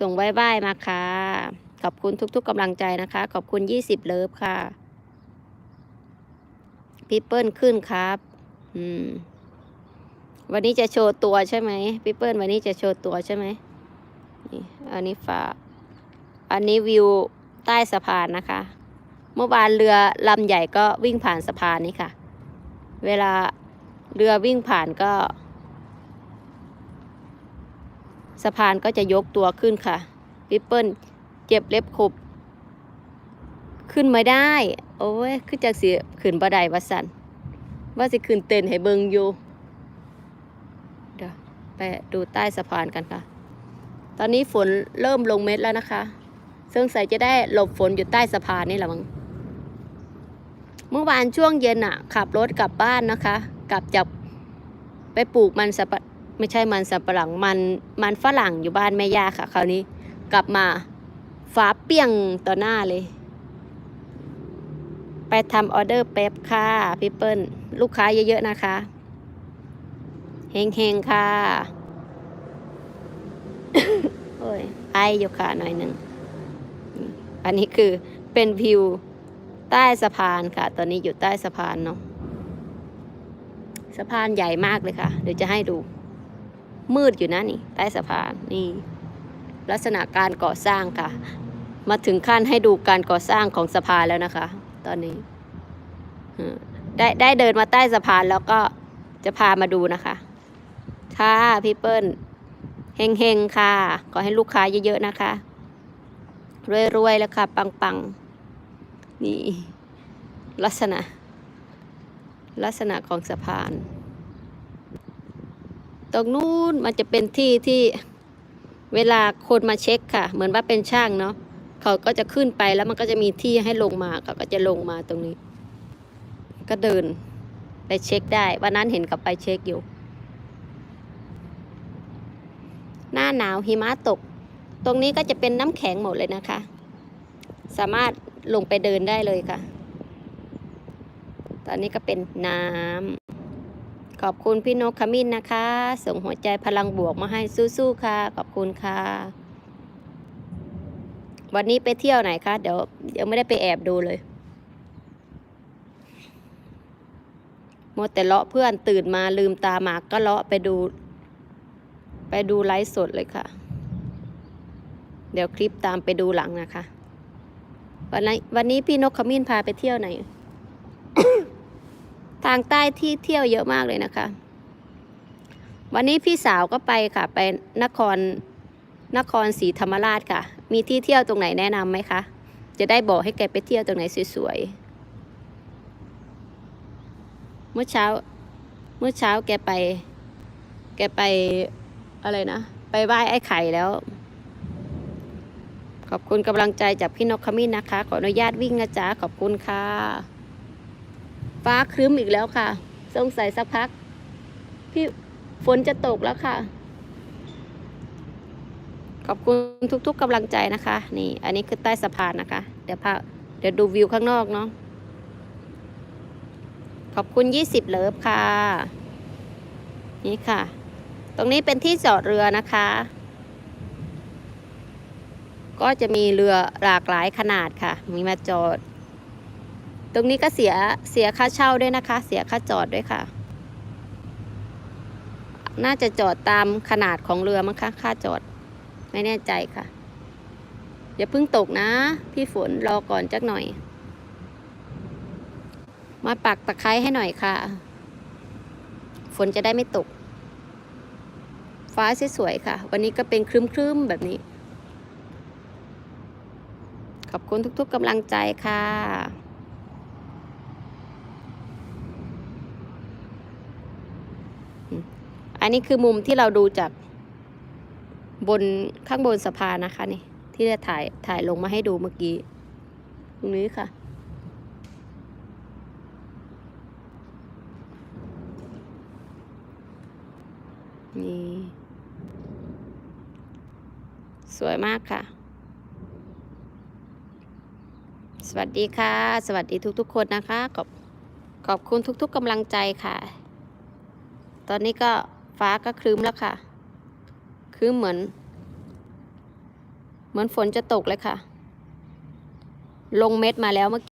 ส่งบายบายมาค่ะ ขอบคุณทุกๆกำลังใจนะคะ ขอบคุณยี่สิบเลิฟค่ะพี่เปิ้ลขึ้นครับ อืม วันนี้จะโชว์ตัวใช่ไหมพี่เปิ้ลวันนี้จะโชว์ตัวใช่ไหมนี่อันนี้ฝาอันนี้วิวใต้สะพานนะคะ เมื่อวานเรือลำใหญ่ก็วิ่งผ่านสะพานนี้ค่ะ เวลาเรือวิ่งผ่านก็ สะพานก็จะยกตัวขึ้นค่ะพี่เปิลเจ็บเล็บขบ ขึ้นไม่ได้ โอ้ยขึ้นจากเสียขึ้นบัไดวัสันว่าสิขึ้นเต้นให้เบิงอยู่ เดี๋ยวไปดูใต้สะพานกันค่ะ ตอนนี้ฝนเริ่มลงเม็ดแล้วนะคะซึ่งใส่จะได้หลบฝนอยู่ใต้สะพานนี่แหละมั้งเมื่อวานช่วงเย็นอะขับรถกลับบ้านนะคะ กลับจากไปปลูกมันสับปะ ไม่ใช่มันสับปะหลังมันมันฝรั่งอยู่บ้านแม่ย่าค่ะ คราวนี้กลับมาฟ้าเปี้ยงต่อหน้าเลย ไปทำออเดอร์แป๊บค่ะพี่เปิ้ลลูกค้าเยอะๆนะคะเฮงๆ ค่ะโอ้ยไออยู่ค่ะหน่อยหนึ่งอันนี้คือเป็นวิวใต้สะพานค่ะ ตอนนี้อยู่ใต้สะพานเนาะสะพานใหญ่มากเลยค่ะ เดี๋ยวจะให้ดู มืดอยู่นะนี่ใต้สะพานนี่ ลักษณะการก่อสร้างค่ะ มาถึงขั้นให้ดูการก่อสร้างของสะพานแล้วนะคะ ตอนนี้ได้ได้เดินมาใต้สะพานแล้วก็จะพามาดูนะคะ ค่ะพี่เปิ้ลเฮงเฮงๆค่ะ ขอให้ลูกค้าเยอะๆนะคะรวยๆแล้วค่ะ ปังๆ นี่ ลักษณะ ลักษณะของสะพาน ตรงนู้นมันจะเป็นที่ที่เวลาคนมาเช็คค่ะ เหมือนว่าเป็นช่างเนาะเขาก็จะขึ้นไปแล้วมันก็จะมีที่ให้ลงมาเขาก็จะลงมาตรงนี้ ก็เดินไปเช็คได้วันนั้นเห็นกับไปเช็คอยู่ หน้าหนาวหิมะตก ตรงนี้ก็จะเป็นน้ำแข็งหมดเลยนะคะ สามารถลงไปเดินได้เลยค่ะ ตอนนี้ก็เป็นน้ำ ขอบคุณพี่นกขมิ้นนะคะ ส่งหัวใจพลังบวกมาให้สู้ๆค่ะ ขอบคุณค่ะ วันนี้ไปเที่ยวไหนคะเดี๋ยวยังไม่ได้ไปแอบดูเลยมัวแต่เลาะเพื่อนตื่นมาลืมตาหมากก็เลาะไปดู ไปดูไลฟ์สดเลยค่ะ เดี๋ยวคลิปตามไปดูหลังนะคะ วันนี้วันนี้พี่นกขมิ้นพาไปเที่ยวไหน ทางใต้ที่เที่ยวเยอะมากเลยนะคะ วันนี้พี่สาวก็ไปค่ะ ไปนครนครศรีธรรมราชค่ะ มีที่เที่ยวตรงไหนแนะนำไหมคะ จะได้บอกให้แกไปเที่ยวตรงไหนสวยๆ เมื่อเช้า เมื่อเช้าแกไป แกไปอะไรนะ ไปไหว้ไอ้ไข่แล้ว ขอบคุณกำลังใจจากพี่นกขมิ้นนะคะ ขออนุญาตวิ่งนะจ๊ะ ขอบคุณค่ะ ฟ้าครึ้มอีกแล้วค่ะ สงสัยสักพัก พี่ฝนจะตกแล้วค่ะ ขอบคุณทุกๆกำลังใจนะคะ นี่ อันนี้คือใต้สะพานนะคะ เดี๋ยวพาเดี๋ยวดูวิวข้างนอกเนาะ ขอบคุณ 20 เลิฟค่ะ นี่ค่ะ ตรงนี้เป็นที่จอดเรือนะคะ ก็จะมีเรือหลากหลายขนาดค่ะ มีมาจอด ตรงนี้ก็เสียเสียค่าเช่าด้วยนะคะ เสียค่าจอดด้วยค่ะ น่าจะจอดตามขนาดของเรือมั้งคะค่าจอด ไม่แน่ใจค่ะ อย่าเพิ่งตกนะ พี่ฝนรอก่อนจักหน่อย มาปักตะไคร้ให้หน่อยค่ะ ฝนจะได้ไม่ตก ฟ้าสวยๆค่ะ วันนี้ก็เป็นครึ้มๆแบบนี้ ขอบคุณทุกๆกำลังใจค่ะ นนี้คือมุมที่เราดูจากบนข้างบนสะพานนะคะนี่ที่จะถ่ายถ่ายลงมาให้ดูเมื่อกี้ตรงนี้ค่ะ นี่ สวยมากค่ะ สวัสดีค่ะ สวัสดีทุกๆคนนะคะ ขอบขอบคุณทุกๆกำลังใจค่ะ ตอนนี้ก็ ฟ้าก็ครึ้มแล้วค่ะคือเหมือน เหมือนฝนจะตกเลยค่ะ ลงเม็ดมาแล้วเมื่อ